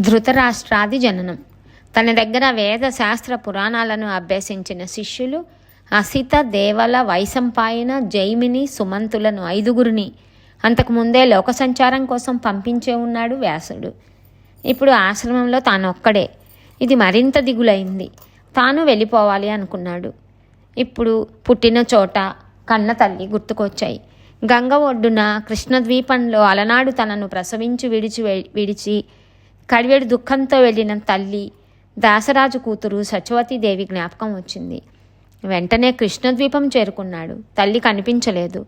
ధృతరాష్ట్రాది జననం. తన దగ్గర వేద శాస్త్ర పురాణాలను అభ్యసించిన శిష్యులు అసిత దేవల వైశంపాయన జైమిని సుమంతులను ఐదుగురిని అంతకుముందే లోక సంచారం కోసం పంపించే ఉన్నాడు వ్యాసుడు. ఇప్పుడు ఆశ్రమంలో తానొక్కడే. ఇది మరింత దిగులైంది. తాను వెళ్ళిపోవాలి అనుకున్నాడు. ఇప్పుడు పుట్టిన చోట కన్న తల్లి గుర్తుకొచ్చాయి. గంగ ఒడ్డున కృష్ణద్వీపంలో అలనాడు తనను ప్రసవించి విడిచి విడిచి కడివేడు దుఃఖంతో వెళ్ళిన తల్లి దాసరాజు కూతురు సత్యవతీదేవి జ్ఞాపకం వచ్చింది. వెంటనే కృష్ణద్వీపం చేరుకున్నాడు. తల్లి కనిపించలేదు.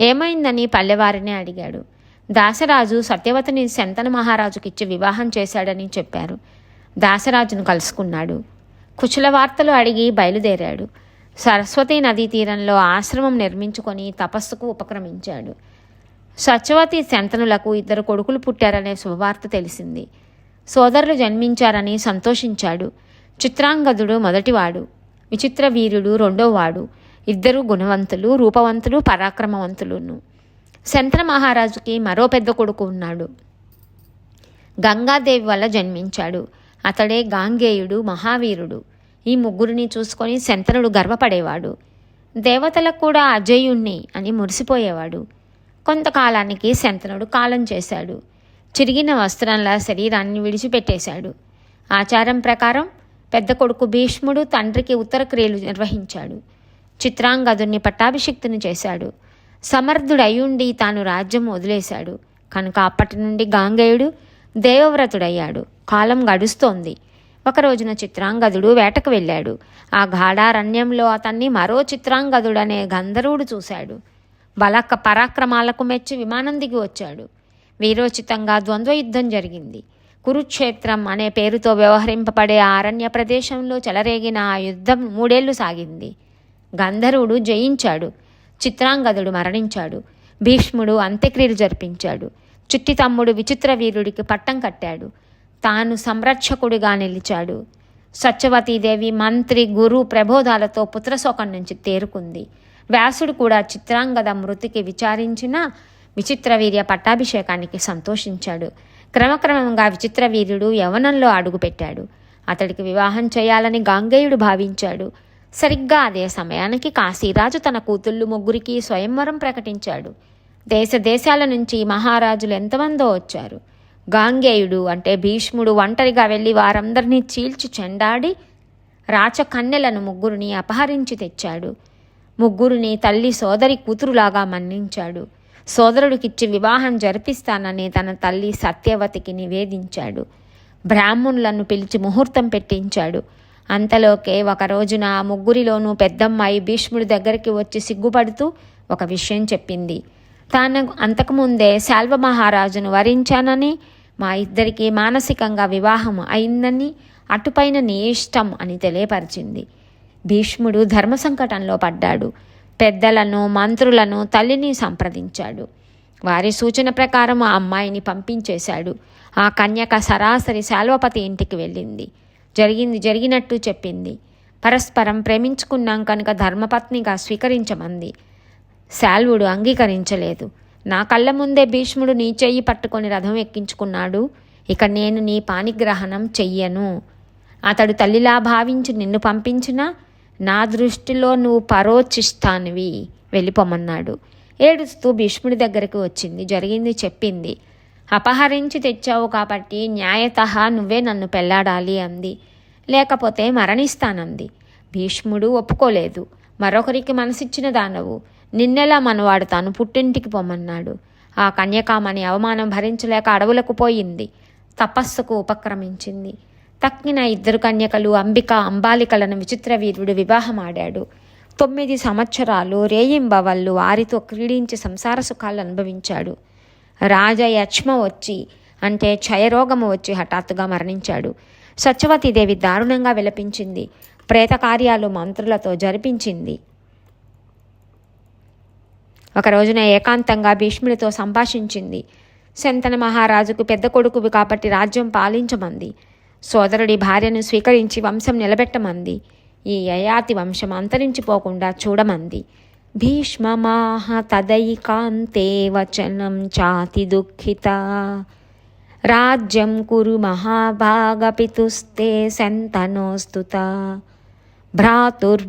ఏమైందని పల్లెవారిని అడిగాడు. దాసరాజు సత్యవతిని శంతన మహారాజుకిచ్చి వివాహం చేశాడని చెప్పారు. దాసరాజును కలుసుకున్నాడు. కుశల వార్తలు అడిగి బయలుదేరాడు. సరస్వతీ నదీ తీరంలో ఆశ్రమం నిర్మించుకొని తపస్సుకు ఉపక్రమించాడు. సత్యవతి శంతనులకు ఇద్దరు కొడుకులు పుట్టారనే శుభవార్త తెలిసింది. సోదరులు జన్మించారని సంతోషించాడు. చిత్రాంగదుడు మొదటివాడు. విచిత్ర వీరుడు రెండోవాడు. ఇద్దరు గుణవంతులు రూపవంతులు పరాక్రమవంతులును. శంతన మహారాజుకి మరో పెద్ద కొడుకు ఉన్నాడు. గంగాదేవి వల్ల జన్మించాడు. అతడే గాంగేయుడు మహావీరుడు. ఈ ముగ్గురిని చూసుకొని శంతనుడు గర్వపడేవాడు. దేవతలకు కూడా అజయుణ్ణి అని మురిసిపోయేవాడు. కొంతకాలానికి శంతనుడు కాలం చేశాడు. చిరిగిన వస్త్రంలా శరీరాన్ని విడిచిపెట్టేశాడు. ఆచారం ప్రకారం పెద్ద కొడుకు భీష్ముడు తండ్రికి ఉత్తర క్రియలు నిర్వహించాడు. చిత్రాంగదుని పట్టాభిషిక్తుని చేశాడు. సమర్థుడయ్యుండి తాను రాజ్యం వదిలేశాడు. కనుక అప్పటి నుండి గాంగేయుడు దేవవ్రతుడయ్యాడు. కాలం గడుస్తోంది. ఒక రోజున చిత్రాంగదుడు వేటకు వెళ్ళాడు. ఆ గాఢారణ్యంలో అతన్ని మరో చిత్రాంగదుడనే గంధర్వుడు చూశాడు. బలక్క పరాక్రమాలకు మెచ్చి విమానం దిగి వచ్చాడు. వీరోచితంగా ద్వంద్వ యుద్ధం జరిగింది. కురుక్షేత్రం అనే పేరుతో వ్యవహరింపబడే అరణ్య ప్రదేశంలో చెలరేగిన ఆ యుద్ధం మూడేళ్ళు సాగింది. గంధర్వుడు జయించాడు. చిత్రాంగదుడు మరణించాడు. భీష్ముడు అంత్యక్రియలు జరిపించాడు. చిట్టి తమ్ముడు విచిత్ర వీరుడికి పట్టం కట్టాడు. తాను సంరక్షకుడిగా నిలిచాడు. సత్యవతీదేవి మంత్రి గురు ప్రబోధాలతో పుత్రశోకం నుంచి తేరుకుంది. వ్యాసుడు కూడా చిత్రాంగద మృతికి విచారించిన విచిత్రవీర్య పట్టాభిషేకానికి సంతోషించాడు. క్రమక్రమంగా విచిత్రవీర్యుడు యవనంలో అడుగుపెట్టాడు అతడికి వివాహం చేయాలని గాంగేయుడు భావించాడు. సరిగ్గా అదే సమయానికి కాశీరాజు తన కూతుళ్ళు ముగ్గురికి స్వయంవరం ప్రకటించాడు. దేశ దేశాల నుంచి మహారాజులు ఎంతమందో వచ్చారు. గాంగేయుడు అంటే భీష్ముడు ఒంటరిగా వెళ్ళి వారందరినీ చీల్చి చెండాడి రాచకన్నెలను ముగ్గురిని అపహరించి తెచ్చాడు. ముగ్గురిని తల్లి సోదరి కూతురులాగా మన్నించాడు. సోదరుడికిచ్చి వివాహం జరిపిస్తానని తన తల్లి సత్యవతికి నివేదించాడు. బ్రాహ్మణులను పిలిచి ముహూర్తం పెట్టించాడు. అంతలోకే ఒక రోజున ఆ ముగ్గురిలోనూ పెద్దమ్మాయి భీష్ముడి దగ్గరికి వచ్చి సిగ్గుపడుతూ ఒక విషయం చెప్పింది. తాను అంతకుముందే శాల్వ మహారాజును వరించానని మా ఇద్దరికి మానసికంగా వివాహం అయిందని అటుపైన నీ ఇష్టం అని తెలియపరిచింది. భీష్ముడు ధర్మ సంకటంలో పడ్డాడు. పెద్దలను మంత్రులను తల్లిని సంప్రదించాడు. వారి సూచన ప్రకారం ఆ అమ్మాయిని పంపించేశాడు. ఆ కన్యక సరాసరి శాల్వపతి ఇంటికి వెళ్ళింది. జరిగింది జరిగినట్టు చెప్పింది. పరస్పరం ప్రేమించుకున్నాం కనుక ధర్మపత్నిగా స్వీకరించమంది. శాల్వుడు అంగీకరించలేదు. నా కళ్ళ ముందే భీష్ముడు నీ చెయ్యి పట్టుకొని రథం ఎక్కించుకున్నాడు. ఇక నేను నీ పాణిగ్రహణం చెయ్యను. అతడు తల్లిలా భావించి నిన్ను పంపించినా నా దృష్టిలో నువ్వు పరోచిష్టానివి వెళ్ళిపోమన్నాడు. ఏడుస్తూ భీష్ముడి దగ్గరకు వచ్చింది. జరిగింది చెప్పింది. అపహరించి తెచ్చావు కాబట్టి న్యాయత నువ్వే నన్ను పెళ్ళాడాలి అంది. లేకపోతే మరణిస్తానంది. భీష్ముడు ఒప్పుకోలేదు. మరొకరికి మనసిచ్చిన దానవు. నిన్నెలా మనవాడు తాను పుట్టింటికి పొమ్మన్నాడు ఆ కన్యకామని అవమానం భరించలేక అడవులకు పోయింది. తపస్సుకు ఉపక్రమించింది. తక్కిన ఇద్దరు కన్యకలు అంబిక అంబాలికలను విచిత్ర వీరుడు వివాహమాడాడు. తొమ్మిది సంవత్సరాలు రేయింబవళ్ళు వారితో క్రీడించి సంసార సుఖాలు అనుభవించాడు. రాజయక్ష్మ వచ్చి అంటే క్షయరోగము వచ్చి హఠాత్తుగా మరణించాడు. సత్యవతీదేవి దారుణంగా విలపించింది. ప్రేత కార్యాలు మంత్రులతో జరిపించింది. ఒక రోజున ఏకాంతంగా భీష్ముడితో సంభాషించింది. శంతన మహారాజుకు పెద్ద కొడుకువి కాబట్టి రాజ్యం పాలించమంది. సోదరుడి భార్యను స్వీకరించి వంశం నిలబెట్టమంది. ఈ యయాతి వంశం అంతరించిపోకుండా చూడమంది. భీష్మమాహ తదైకాంతే వచనం చాతి దుఃఖిత. రాజ్యం కురు మహాభాగపితుస్తే శంతనోస్తుత. భ్రాతుర్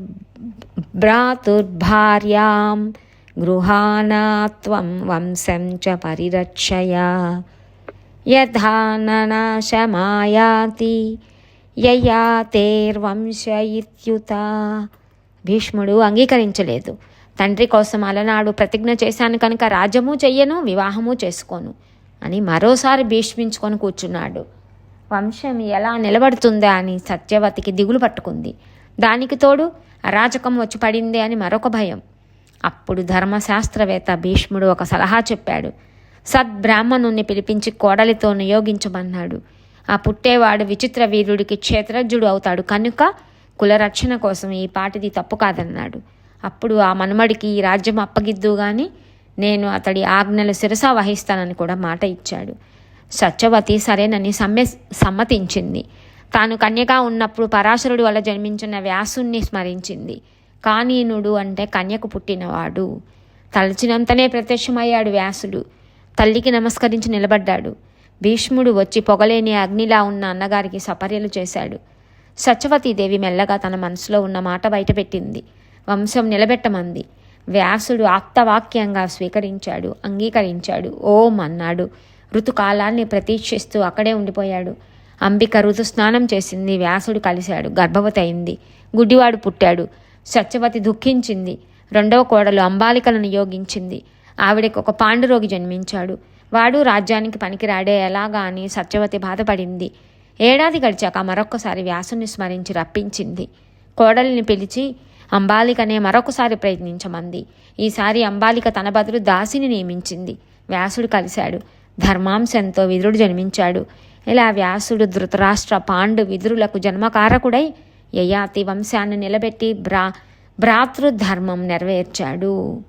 భ్రాతుర్భార్యాం గృహానాత్వం వంశం చ పరిరక్షయ. యథా ననాశమాయాతి యయాతేర్వంశ ఇత్యుత భీష్ముడు అంగీకరించలేదు. తండ్రి కోసం అలనాడు ప్రతిజ్ఞ చేశాను కనుక రాజ్యము చెయ్యను వివాహము చేసుకోను అని మరోసారి భీష్మించుకొని కూర్చున్నాడు. వంశం ఎలా నిలబడుతుందా అని సత్యవతికి దిగులు పట్టుకుంది. దానికి తోడు అరాచకం వచ్చి పడింది అని మరొక భయం. అప్పుడు ధర్మశాస్త్రవేత్త భీష్ముడు ఒక సలహా చెప్పాడు. సద్బ్రాహ్మణుణ్ణి పిలిపించి కోడలితో నియోగించమన్నాడు. ఆ పుట్టేవాడు విచిత్ర వీరుడికి క్షేత్రజ్ఞుడు అవుతాడు. కనుక కులరక్షణ కోసం ఈ పాటిది తప్పు కాదన్నాడు. అప్పుడు ఆ మనుమడికి ఈ రాజ్యం అప్పగిద్దు గాని నేను అతడి ఆజ్ఞలు శిరస వహిస్తానని కూడా మాట ఇచ్చాడు. సత్యవతి సరేనని సమ్మె సమ్మతించింది. తాను కన్యగా ఉన్నప్పుడు పరాశరుడు వల్ల జన్మించిన వ్యాసుణ్ణి స్మరించింది. కానీనుడు అంటే కన్యకు పుట్టినవాడు. తలచినంతనే ప్రత్యక్షమయ్యాడు వ్యాసుడు. తల్లికి నమస్కరించి నిలబడ్డాడు. భీష్ముడు వచ్చి పొగలేని అగ్నిలా ఉన్న అన్నగారికి సపర్యలు చేశాడు. సత్యవతీదేవి మెల్లగా తన మనసులో ఉన్న మాట బయటపెట్టింది. వంశం నిలబెట్టమంది. వ్యాసుడు ఆప్తవాక్యంగా స్వీకరించాడు అంగీకరించాడు. ఓం అన్నాడు ఋతుకాలాన్ని ప్రతీక్షిస్తూ అక్కడే ఉండిపోయాడు. అంబిక ఋతు స్నానం చేసింది వ్యాసుడు కలిశాడు. గర్భవతి అయింది. గుడ్డివాడు పుట్టాడు. సత్యవతి దుఃఖించింది. రెండవ కోడలు అంబాలికలను నియోగించింది. ఆవిడకు ఒక పాండురోగి జన్మించాడు. వాడు రాజ్యానికి పనికిరాడే ఎలాగా అని సత్యవతి బాధపడింది. ఏడాది గడిచాక మరొక్కసారి వ్యాసుని స్మరించి రప్పించింది. కోడలిని పిలిచి అంబాలికనే మరొకసారి ప్రయత్నించమంది. ఈసారి అంబాలిక తన బదులు దాసిని నియమించింది. వ్యాసుడు కలిశాడు. ధర్మాంశంతో విదురుడు జన్మించాడు. ఇలా వ్యాసుడు ధృతరాష్ట్ర పాండు విదురులకు జన్మకారకుడై యయాతి వంశాన్ని నిలబెట్టి భ్రా భ్రాతృధర్మం నెరవేర్చాడు.